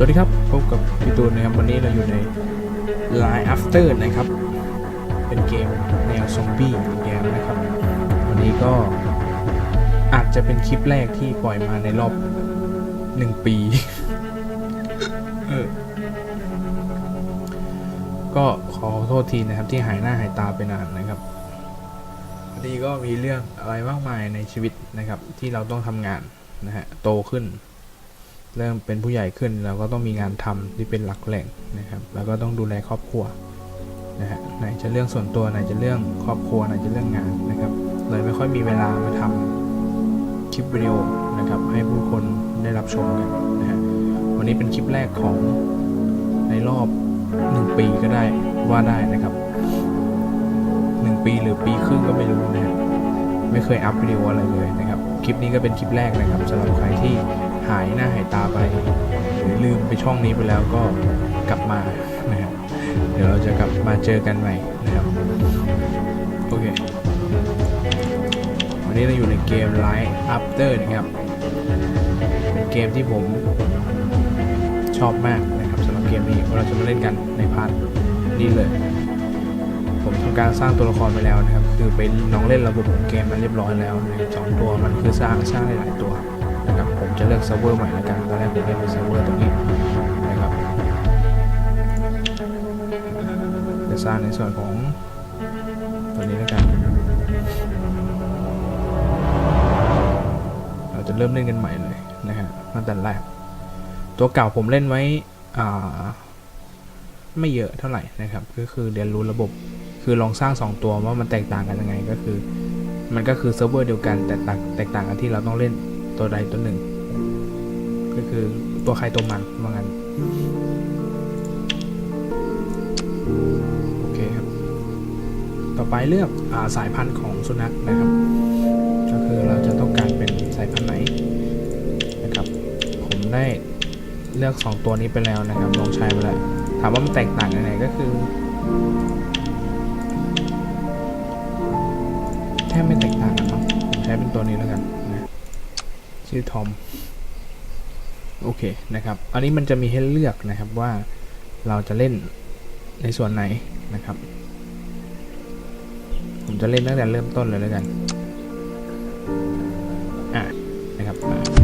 สวัสดีครับพบกับพี่ตูนนะครับวันนี้เราอยู่ใน Line After นะครับ เป็นเกมแนวซอมบี้เกมนะครับ วันนี้ก็อาจจะเป็นคลิปแรกที่ปล่อยมาในรอบหนึ่งปีเออก็ขอโทษทีนะครับที่หายหน้าหายตาไปนานนะครับพอดีก็มีเรื่องอะไรมากมายในชีวิตนะครับ ที่เราต้องทำงานนะฮะโตขึ้น เริ่มเป็นผู้ใหญ่ขึ้นเราก็ต้องมีงานทำที่เป็นหลักแหล่งนะครับ แล้วก็ต้องดูแลครอบครัวนะฮะไหนจะเรื่องส่วนตัวไหนจะเรื่องครอบครัวไหนจะเรื่องงานนะครับเลยไม่ค่อยมีเวลามาทำคลิปวิดีโอนะครับให้ผู้คนได้รับชมกันนะฮะวันนี้เป็นคลิปแรกของในรอบหนึ่งปีก็ได้ว่าได้นะครับหนึ่งปีหรือปีครึ่งก็ไม่รู้นะฮะไม่เคยอัพวิดีโออะไรเลยนะครับ คลิปนี้ก็เป็นคลิปแรกนะครับสำหรับใครที่ หายหน้าหายตาไป หรือลืมไปช่องนี้ไปแล้วก็กลับมานะครับเดี๋ยวเราจะกลับมาเจอกันใหม่นะครับโอเควันนี้เราอยู่ในเกม Light After นะครับเป็นเกมที่ผมชอบมากนะครับสำหรับเกมนี้เราจะมาเล่นกันในพาร์ทนี้เลย ผมทำการสร้างตัวละครไปแล้วนะครับ คือไปลองเล่นระบบของเกมมันเรียบร้อยแล้วนะสองตัวมันคือสร้างสร้างได้หลายตัว จะเลือกเซิร์ฟเวอร์ใหม่ล้วกันตอนแรกผมเล่นเป็นเซิร์ฟเวอร์ตรงนี้นะครับจะสร้างในส่วนของตัวนี้ล้วกัน เราจะเริ่มเล่นกันใหม่เลยนะฮะตั้งแต่แรกตัวเก่าผมเล่นไว้อ่าไม่เยอะเท่าไหร่นะครับ ก็คือเรียนรู้ระบบ คือลองสร้าง 2 ตัวว่ามันแตกต่างกันยังไงก็คือ มันก็คือเซิร์ฟเวอร์เดียวกันแต่ต่างแตกต่างกันที่เราต้องเล่นตัวใดตัวหนึ่ง ก็คือตัวใครตัวมันว่างั้นโอเคครับ ต่อไปเลือกอาสายพันธุ์ของสุนัขนะครับ ก็คือเราจะต้องการเป็นสายพันธุ์ไหนนะครับ ผมได้เลือก 2 ตัวนี้ไปแล้วนะครับลองใช้ไปแล้วถามว่ามันแตกต่างยังไงก็คือแทบไม่แตกต่างกันมั้งผมใช้เป็นตัวนี้แล้วกันนะชื่อทอม โอเคนะครับ อันนี้มันจะมีให้เลือกนะครับว่าเราจะเล่นในส่วนไหนนะครับ ผมจะเล่นตั้งแต่เริ่มต้นเลยแล้วกัน อะนะครับ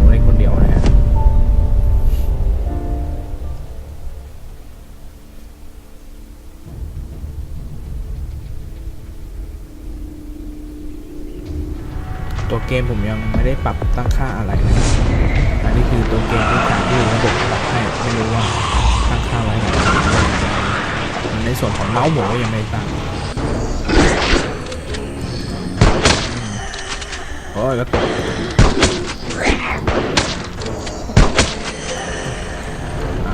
ตัวเกมผมยังไม่ได้ปรับตั้งค่าอะไรนะครับอันนี้คือตัวเกมที่การที่ระบบปรับให้ไม่รู้ว่าตั้งค่าไว้ไหนในส่วนของเมาส์หมูยังไม่ตั้งโอ้ยก็ตก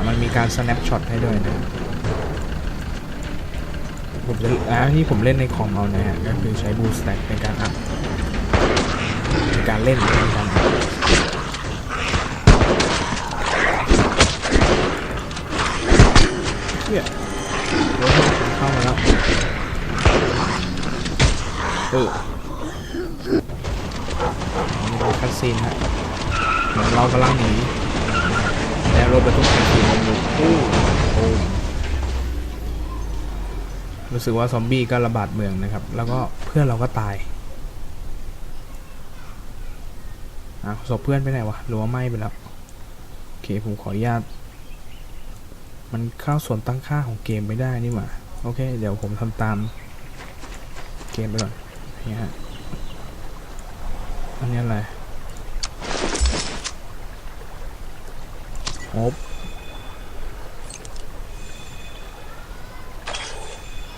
มันมีการ snap shot ให้ด้วยนะผมจะอ่าที่ผมเล่นในคอมเอานะฮะก็คือใช้ Boost Stack ในการอัพ ในการเล่นในการเชี่ยเดี๋ยวเข้ามาแล้วเออนี่คือคัสซีนฮะเหมือนเรากำลังหนีแล้วรถบรรทุกคันสีมันอยู่ตู้โอ้รู้สึกว่าซอมบี้ก็ระบาดเมืองนะครับ แล้วก็เพื่อนเราก็ตาย อะศพเพื่อนไปไหนวะหรือว่าไหม้ไปแล้วโอเคผมขออนุญาต มันเข้าส่วนตั้งค่าของเกมไม่ได้นี่หว่าโอเค เดี๋ยวผมทำตามเกมไปก่อนนี่ฮะอันนี้อะไรโอบ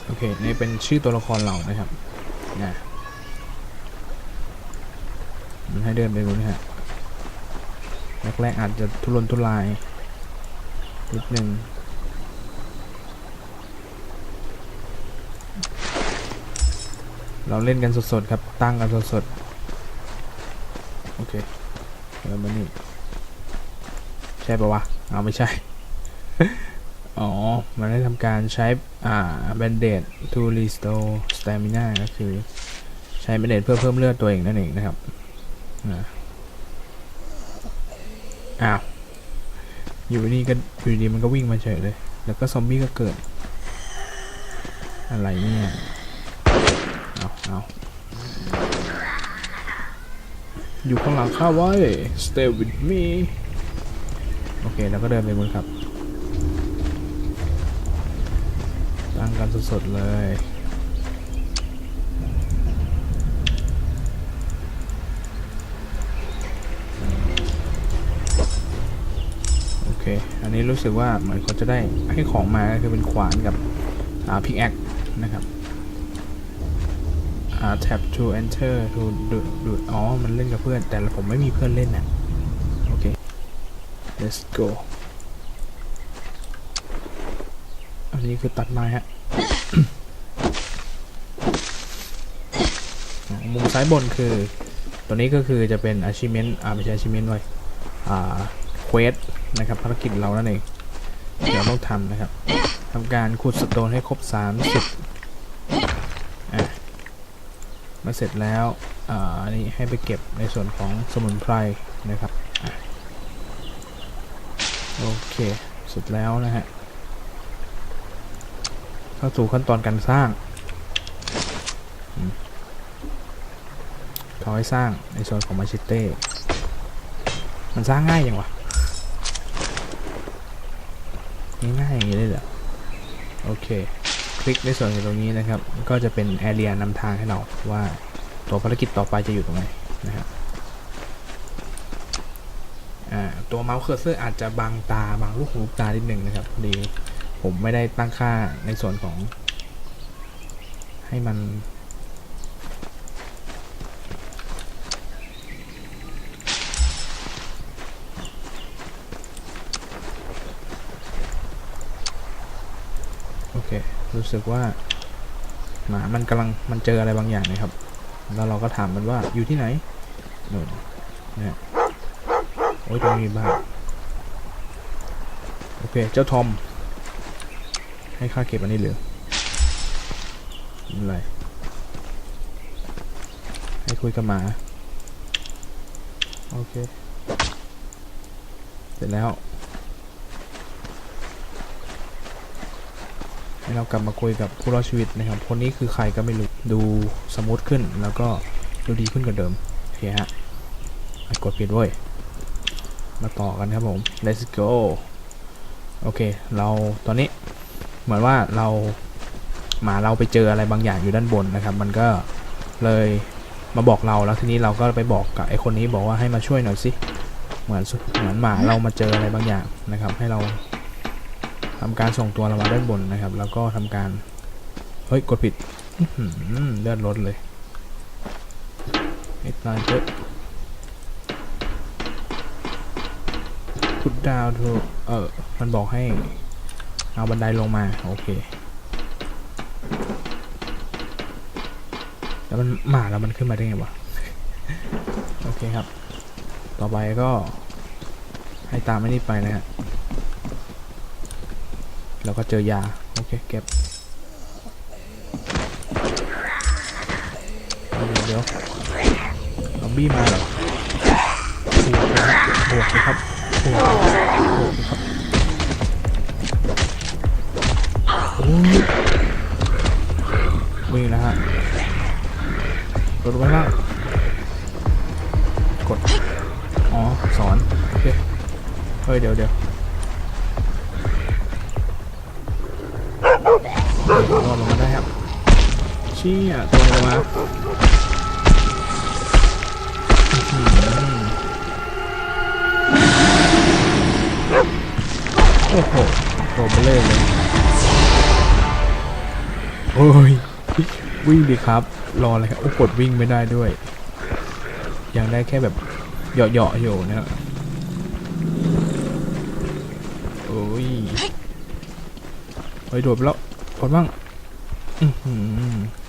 โอเค นี่เป็นชื่อตัวละครเรานะครับนะ มันให้เดินไปดูนี่ฮะแรกๆอาจจะทุรนทุรายนิดนึงเราเล่นกันสดๆครับ ตั้งกันสดๆ โอเคแล้วมานี่ ใช่ปะวะเอาไม่ใช่ อ๋อ มันได้ทำการใช้ อ่า bandage to restore stamina ก็คือ ใช้ bandage เพื่อเพิ่มเลือดตัวเองนั่นเองนะครับ อ้าว อยู่นี่ก็อยู่ดีมันก็วิ่งมาเฉยเลย แล้วก็ซอมบี้ก็เกิด อะไรเนี่ย เอาเอาอยู่ข้างหลังข้าไว้ stay with me โอเค แล้วก็เดินไปบนครับ ตั้งกันสดๆเลย เค อันนี้รู้สึกว่าเหมือนเขาจะได้ให้ของมาคือเป็นขวานกับอ่าพิกแอคนะครับอ่า tap to enter to ดูดูอ๋อ มันเล่นกับเพื่อน แต่ผมไม่มีเพื่อนเล่นนะโอเค let's go อันนี้คือตัดไม้ฮะมุมซ้ายบนคือ ตัวนี้ก็คือจะเป็น achievement อ่าไม่ใช่ achievement เลยอ่า quest นะครับภารกิจเรานั่นเองเดี๋ยวต้องทำนะครับทำการขุดสโตนให้ครบ 30อะมาเสร็จแล้วอ่านนี้ให้ไปเก็บในส่วนของสมุนไพรนะครับอะโอเคเสร็จแล้วนะฮะเข้าสู่ขั้นตอนการสร้างอืมเขาให้สร้างในส่วนของมาชิเต้ มันสร้างง่ายยังวะ ง่ายๆอย่างนี้เลยเหรอโอเค คลิกในส่วนตรงนี้นะครับ ก็จะเป็นแอเรียนำทางให้เราว่าตัวภารกิจต่อไปจะอยู่ตรงไหนนะครับตัวเมาส์เคอร์เซอร์อาจจะบังตาบังลูกหูลูกตานิดหนึ่งนะครับพอดีผมไม่ได้ตั้งค่าในส่วนของ ให้มัน โอเค รู้สึกว่าหมามันกำลังมันเจออะไรบางอย่างนะครับ แล้วเราก็ถามมันว่าอยู่ที่ไหนนู่นนะโอ้ยตรงนี้บ้าโอเค เจ้าทอม ให้ค่าเก็บอันนี้เหลือไม่เป็นไรให้คุยกับหมา โอเค เสร็จแล้ว ให้เรากลับมาคุยกับผู้รอดชีวิตนะครับ คนนี้คือใครก็ไม่รู้ ดูสมูทขึ้นแล้วก็ดูดีขึ้นกว่าเดิมโอเคฮะกดปิดเว้ย มาต่อกันครับผม let's go โอเค เราตอนนี้เหมือนว่าเราหมาเราไปเจออะไรบางอย่างอยู่ด้านบนนะครับ มันก็เลยมาบอกเราแล้วทีนี้เราก็ไปบอกกับไอคนนี้บอกว่าให้มาช่วยหน่อยสิ เหมือนเหมือนหมาเรามาเจออะไรบางอย่างนะครับ ให้เรา ทำการส่งตัวเรามาด้านบนนะครับ แล้วก็ทำการ เฮ้ย กดผิดเลือดลดเลยไอ้ตายเยอะพุดดาวทูเออ มันบอกให้ เอาบันไดลงมา โอเค แล้วมันมาแล้วมันขึ้นมาได้ไงวะ โอเคครับ ต่อไปก็ให้ตามไม่นี่ไปนะฮะ แล้วก็เจอยา โอเค เก็บ เดี๋ยวเดี๋ยวซอมบี้มาเหรอบวกเลยครับบวกเลยครับบวกบวกเลยครับโอ้ยวิ่งแล้วฮะกดไว้ล่างกด อ๋อ สอน โอเค เฮ้ย เดี๋ยวเดี๋ยว ชี่ยตัวลงมาโอ้โหตัวเบลอเลยโอ้ย วิ่งดีครับ รออะไรครับ โอ้กดวิ่งไม่ได้ด้วย ยังได้แค่แบบเหยาะๆอยู่นะครับโอ้ยเฮ้ยโดดไปแล้วกดบ้าง อื้อหือ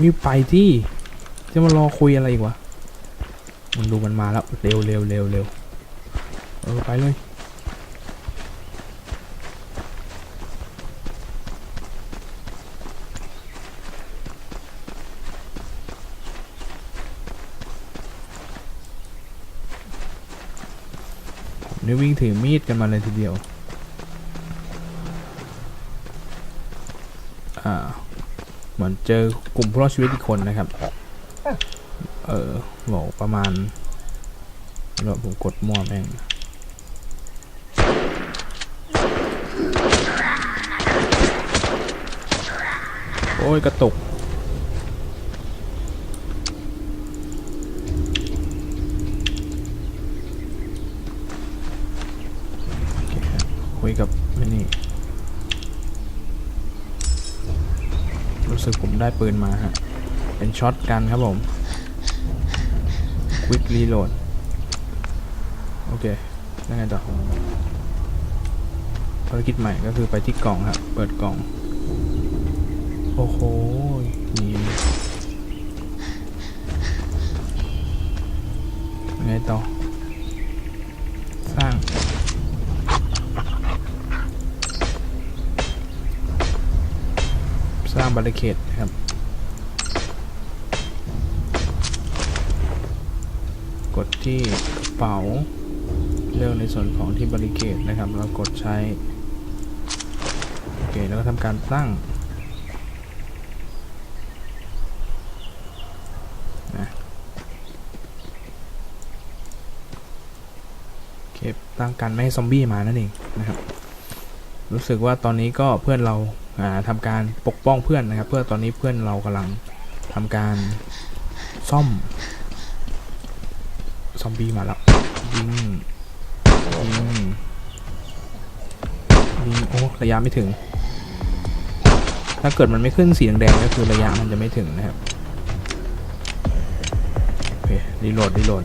วิวไปที่จะมารอคุยอะไรอีกวะ มันดูมันมาแล้ว เร็วเร็วเร็วเร็วเออไปเลยนี่วิ่งถือมีดกันมาเลยทีเดียว อ่า เห มือนเจอกลุ่มผู้รอดชีวิตอีกคนนะครับ เออบอกประมาณเดี๋ยวผมกดมั่วแม่งโอ้ย กระตุกโอเคครับคุยกับไม่นี่ รู้สึกผมได้ปืนมาฮะ เป็นช็อตกันครับผมควิกรีโหลดโอเคแล้วไงต่อภารกิจใหม่ก็คือไปที่กล่องครับ เปิดกล่อง โอ้โหมียังไงต่อ บาริเคดครับกดที่กระเป๋าเลือกในส่วนของที่บริเกตนะครับ แล้วกดใช้ โอเค แล้วก็ทำการตั้งนะโอเคตั้งกันไม่ให้ซอมบี้มานั่นเองนะครับ รู้สึกว่าตอนนี้ก็เพื่อนเรา อ่าทำการปกป้องเพื่อนนะครับ เพื่อตอนนี้เพื่อนเรากำลังทำการซ่อมซอมบี้มาแล้วยิงยิงยิงโอ้ระยะไม่ถึง ถ้าเกิดมันไม่ขึ้นสีแดงก็คือระยะมันจะไม่ถึงนะครับโอเครีโหลดรีโหลด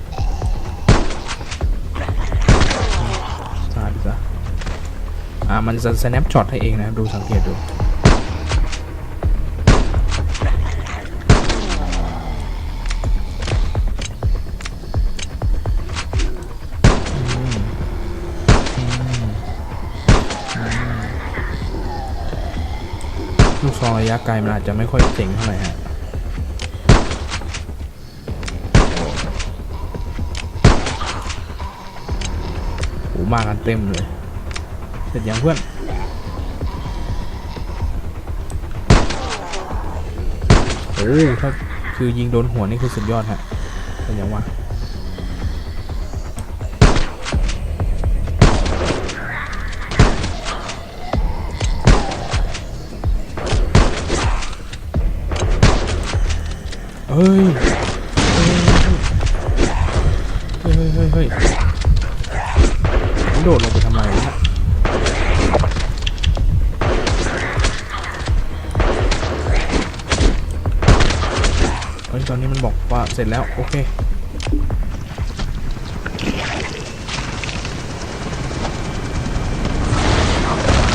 ซาดิซะอ่ามันจะ snapshot ให้เองนะดูสังเกตดู องระยะไกลมันอาจจะไม่ค่อยเจ๋งเท่าไหร่ฮะโหมากันเต็มเลย เสร็จยังเพื่อนโอ้ถ้าคือยิงโดนหัวนี่คือสุดยอดฮะเสร็จยังวะ เฮ้ยเฮ้ยเฮ้ยเฮ้ยเฮ้ยโดดลงไปทำไมวะเฮ้ยตอนนี้มันบอกว่าเสร็จแล้ว โอเค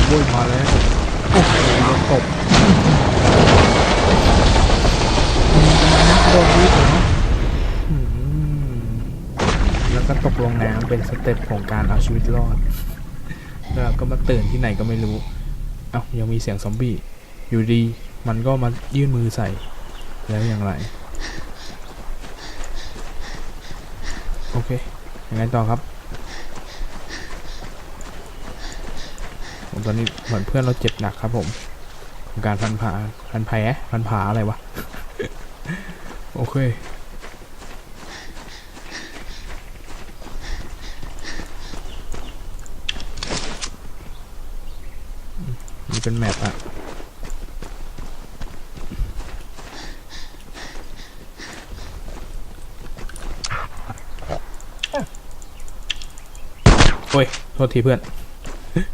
โว้ยมาแล้ว โอ้โหโดนตบ โดนวิทย์เหรออืมแล้วงน้ำเป็นสเต็ปของการเอาชีวิตรอด แล้วก็มาตื่นที่ไหนก็ไม่รู้ เอ้ายังมีเสียงซอมบี้ อยู่ดี มันก็มายื่นมือใส่ แล้วอย่างไร โอเค ยังไงต่อครับผมตอนนี้เหมือนเพื่อนเราเจ็บหนักครับผมการพันผาพันแผลพันผาอะไรวะ โอเค นี่เป็นแมปอะโอ้ย โทษทีเพื่อน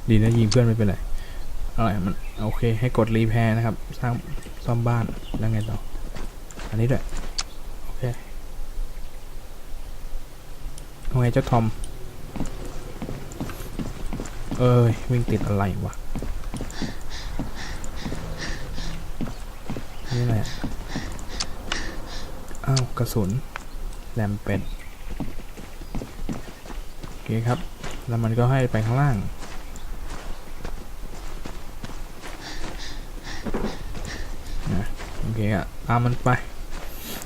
ดีนะยิงเพื่อนไม่เป็นไรอะไรมันโอเค ให้กดรีแพร์นะครับ สร้างซ่อมบ้าน แล้วไงต่อ อันนี้ด้วย โอเคเอาไงเจ้าทอม เอ้ย วิ่งติดอะไรวะ นี่แหละ อ้าวกระสุนแหลมเป็ดโอเคครับ แล้วมันก็ให้ไปข้างล่าง นะ โอเคอะตามมันไป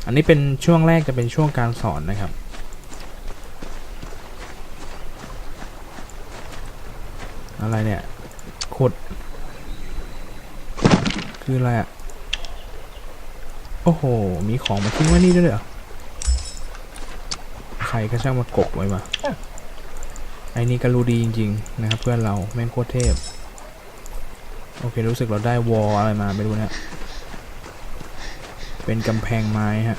อันนี้เป็นช่วงแรกจะเป็นช่วงการสอนนะครับอะไรเนี่ยขุด คืออะไรอะ โอ้โห มีของมาทิ้งไว้นี่ด้วยเหรอ ใครก็ช่างมากบไว้มา ไอ้นี่ก็รู้ดีจริง ๆ นะครับ เพื่อนเราแม่งโคตรเทพ โอเค รู้สึกเราได้วอลอะไรมาไม่รู้เนะ เป็นกำแพงไม้ฮะ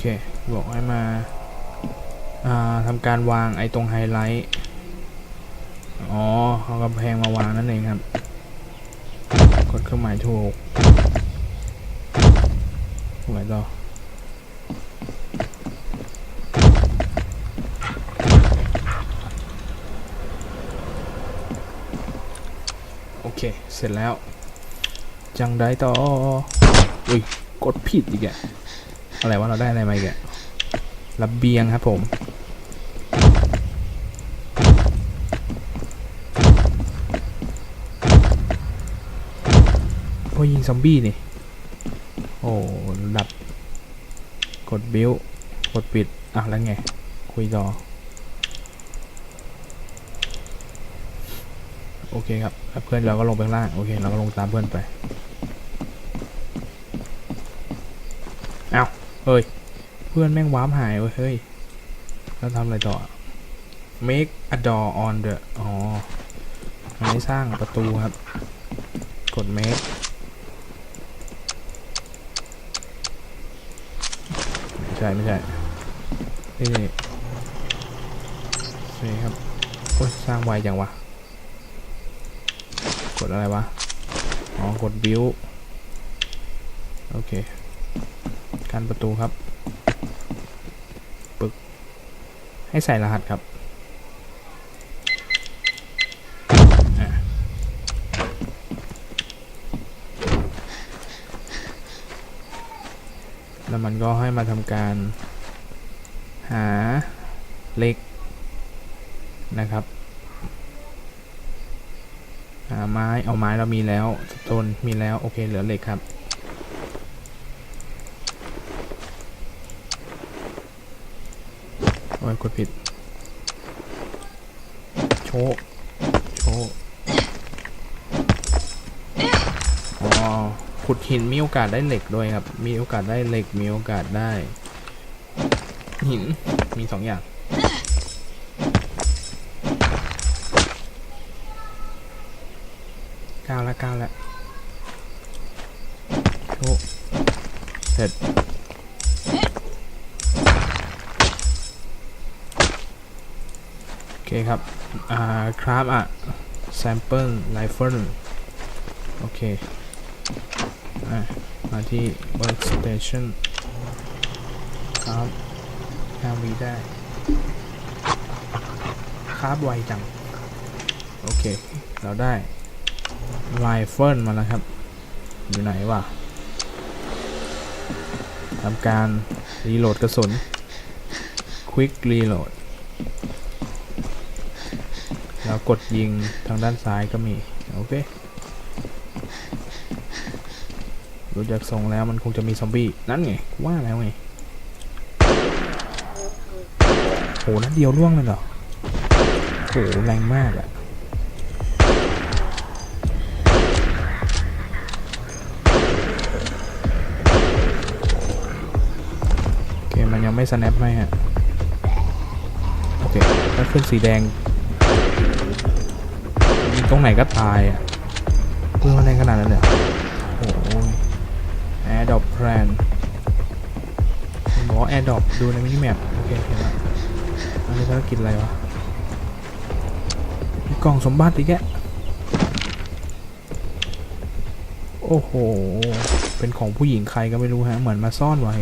เค บอกให้มาาทำการวางไอ้ตรงไฮไลท์อ๋อเอากำแพงมาวางนั่นเองครับ กดเครื่องหมายถูกตรงไหนต่อโอเค เสร็จแล้ว จังได้ต่อ อุ้ย กดผิดอีกอะ อะไรวะเราได้อะไรมาอีกอะระเบียงครับผม โอ้ยิงซอมบี้นี่ โอ้ดับ กดบิวกดปิด อะแล้วไง คุยต่อ โอเคครับ เพื่อนเราก็ลงไปข้างล่าง โอเค เราก็ลงตามเพื่อนไป เฮ้ย เพื่อนแม่งวาร์ปหายเว้ย เฮ้ย แล้วทำอะไรต่อ make a door on the อ๋อมันให้สร้างประตูครับ กด make ไม่ใช่ ไม่ใช่นี่นี่นี่ครับ โอ้ย สร้างไวจังวะ กดอะไรวะ อ๋อ กด build โอเค การประตูครับปึกให้ใส่รหัสครับแล้วมันก็ให้มาทำการหาเหล็กนะครับ หาไม้เอาไม้เรามีแล้วสโตนมีแล้ว โอเคเหลือเหล็กครับ อ้ยกดผิด โชว์โชว์อ๋อขุดหินมีโอกาสได้เหล็กด้วยครับ มีโอกาสได้เหล็ก มีโอกาสได้ หิน มีสองอย่างก้าวละก้าวละโชว์เสร็จ คครับ อ่า คราฟอะ sample rifle โอเค อะ มาที่ workstation ครับทำวีได้ คราฟไวจัง โอเค เราได้ rifle มาแล้วครับ อยู่ไหนวะทำการ รีโหลดกระสุน quick reload แล้วกดยิงทางด้านซ้ายก็มี โอเคดูจากทรงแล้วมันคงจะมีซอมบี้ นั่นไง ว่าแล้วไงโหนัดเดียวล่วงเลยเหรอโหแรงมากอะโอเค มันยังไม่ snap ให้ฮะ โอเคถ้าขึ้นสีแดง ตรงไหนก็ตายอะเพื่อนมันแรงขนาดนั้นเลยโอ้โหแอร์ดอปแพลนบอกแอร์ดอปดูในมินิแมปโอเคเห็นแล้วอันนี้ภารกิจอะไรวะมีกล่องสมบัติอีกแกโอ้โห เป็นของผู้หญิงใครก็ไม่รู้ฮะ เหมือนมาซ่อนไว้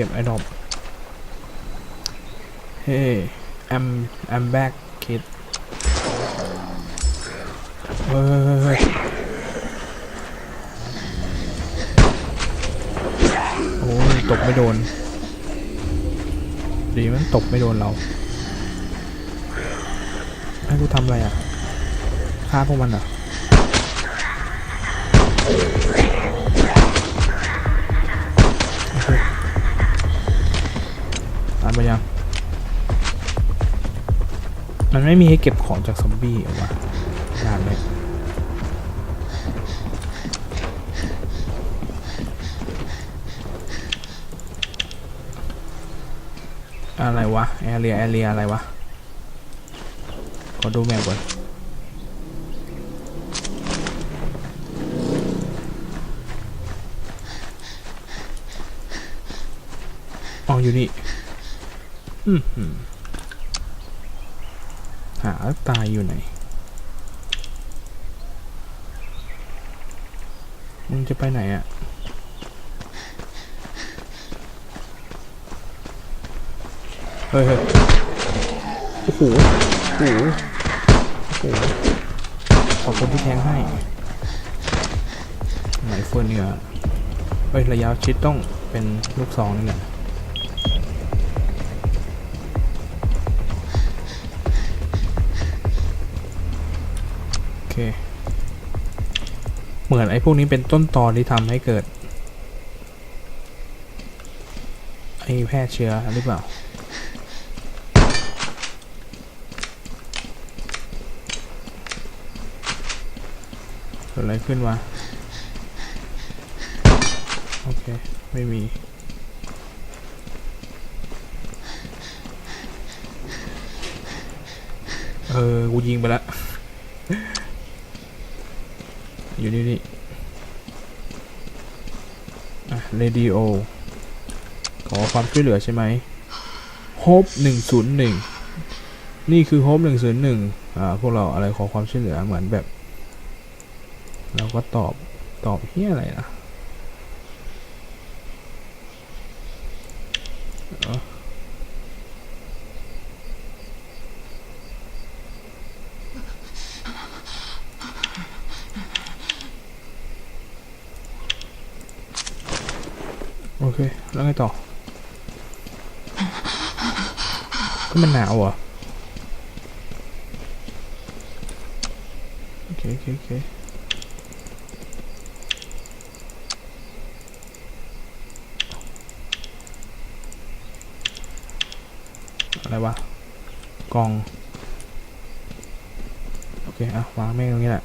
เก็บไอ้ดอปเฮ้ I'm I'm back kid เฮ้ยโอ้ยตกไม่โดน ดีมันตกไม่โดนเรา ให้กูทำอะไรอะฆ่าพวกมันอะ มันไม่มีให้เก็บของจากซอมบี้เหรอวะนานเลยอะไรวะ แอเรีย แอเรีย อะไรวะ ขอดูแมปก่อนอ๋ออยู่นี่ อืมาตายอยู่ไหน มึงจะไปไหนอะเฮ้ยเฮ้ยโอ้โหโอ้โหโอ้โหขอบคุณที่แทงให้ ไหนเฟิร์นเนี่ยเฮ้ยระยะชิดต้องเป็นลูกซองนี่แหละ มือนไอ้พวกนี้เป็นต้นตอที่ทำให้เกิดไอ้แพร่เชื้อหรือเปล่าเกิดอะไรขึ้นวะโอเค ไม่มีเออ กูยิงไปแล้ว อยู่นี่นี่อะเรดิโอขอความช่วยเหลือใช่ไหมโฮปหนึ่งศูนย์หนึ่งนี่คือโฮปหนึ่งศูนย์หนึ่งอ่าพวกเราอะไรขอความช่วยเหลือเหมือนแบบ เราก็ตอบตอบเฮียอะไรนะเอ้าโอเค แล้วไงต่อ ก็ มันหนาวเหรอโอเคโอเคโอเคอะไรวะกล่อง โอเค อะ วางแม่งตรงนี้แหละ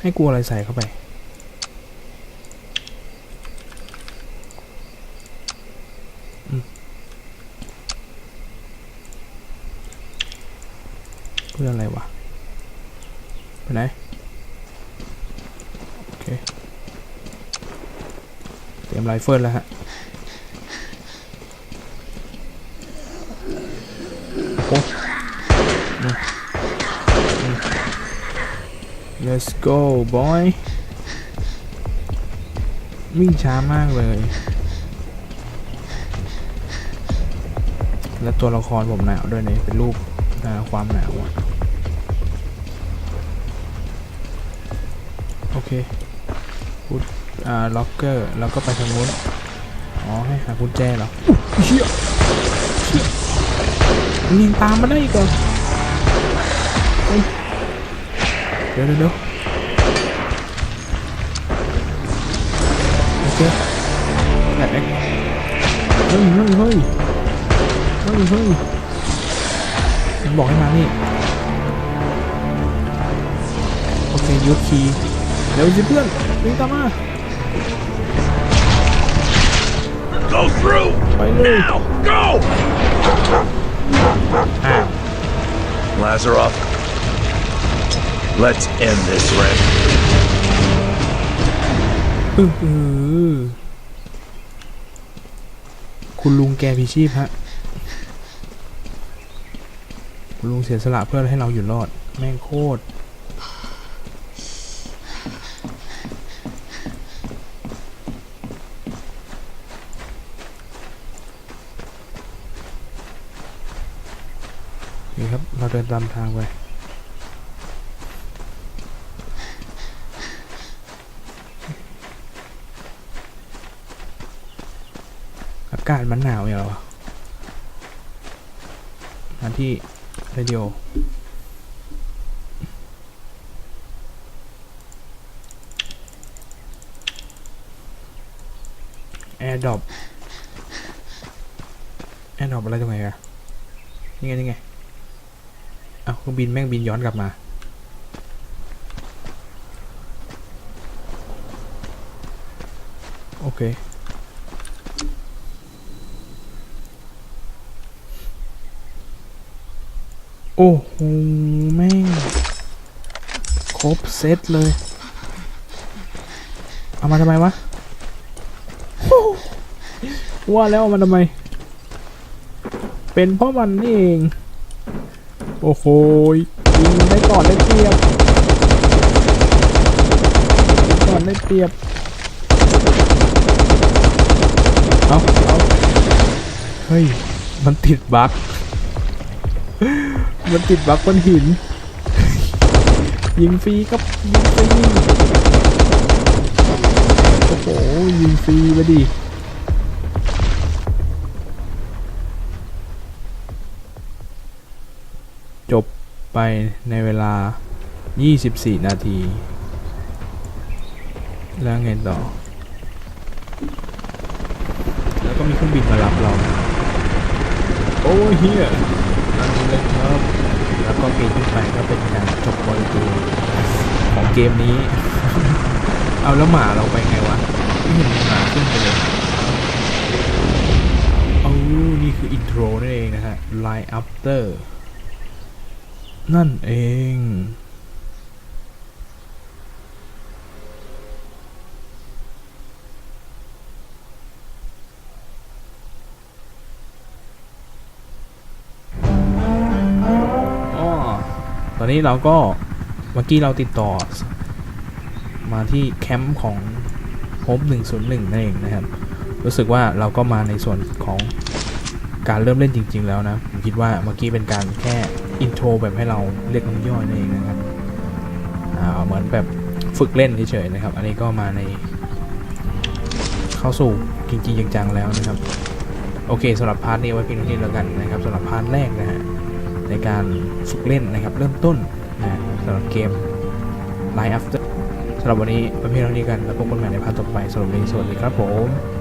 ให้กูอะไรใส่เข้าไป อืมเพื่ออะไรวะ ไปไหน โอเค เตรียม ไรเฟิลแล้วฮะโอ้ let's go boy วิ่งช้ามากเลย และตัวละครผมหนาวด้วยนี่เป็นรูปความหนาวอะโอเค อ่าล็อกเกอร์แล้วก็ไปทางนู้นอ๋อให้หากุญแจเหรออุ๊ยเชี่ยเชี่ยมันยังตามมาได้อีกเหรอเฮ้ยเดี๋ยวเดี๋ยวเดี๋ยวโอเคแบบเอ็กเฮ้ยเฮ้ยเฮ้ยเฮ้ยเฮ้ยมันบอกให้มานี่โอเคยุดคีย์เดี๋ยวสิเพื่อนวิ่งตามมา Go through! ไปเลย Now! Go! อ้าว Lazarov, let's end this wreck. อือหือคุณลุงแกพิชีพฮะ คุณลุงเสียสละเพื่อให้เราอยู่รอด แม่งโคตร เดินตามทางไปอากาศมันหนาวอย่างไรวะาที่เรดียวแอร์ดรอปแอร์ดรอปอะไรตรงไหนอะนี่ไงนี่ไง รื่องบินแม่งบินย้อนกลับมา โอเคโอ้โหแม่งครบเซตเลย เอามาทำไมวะว่าแล้วเอามาทำไม เป็นเพราะมันนี่เอง โอ้โหยิงได้ก่อนได้เปรียบก่อนได้เปรียบเอาเอาเฮ้ย มันติดบั๊กมันติดบั๊กบนหิน ยิงฟรีครับยิงฟรีโอ้โหยิงฟรีไปดิ จบไปในเวลา 24 นาที แล้วไงต่อ แล้วก็มีเครื่องบินมารับเรา โอ้เฮียนั่นเลยครับ แล้วก็ปีนขึ้นไปก็เป็นการจบบริบูของเกมนี้ เอาแล้วหมาเราไปไงวะไม่เห็นหมาขึ้นไปเลยเอานี่คืออินโทรนั่นเองนะฮะ Line After นั่นเอง อ๋อ ตอนนี้เราก็เมื่อกี้เราติดต่อ มาที่แคมป์ของโฮป101 นั่นเองนะครับ รู้สึกว่าเราก็มาในส่วนของการเริ่มเล่นจริง ๆ แล้วนะ ผมคิดว่าเมื่อกี้เป็นการแค่ อินโทรแบบให้เราเรียกน้ำย่อยนั่นเองนะครับเหมือนแบบฝึกเล่นเฉยๆนะครับ อันนี้ก็มาใน เข้าสู่จริงๆจังๆแล้วนะครับ โอเคสำหรับพาร์ทนี้ไว้เพียงเท่านี้แล้วกันนะครับสำหรับพาร์ทแรกนะฮะในการฝึกเล่นนะครับ เริ่มต้นนะสำหรับเกม Line After สำหรับวันนี้ไว้เพียงเท่านี้กันแล้วพบกันใหม่ในพาร์ทต่อไปสำหรับวันนี้สวัสดีครับผม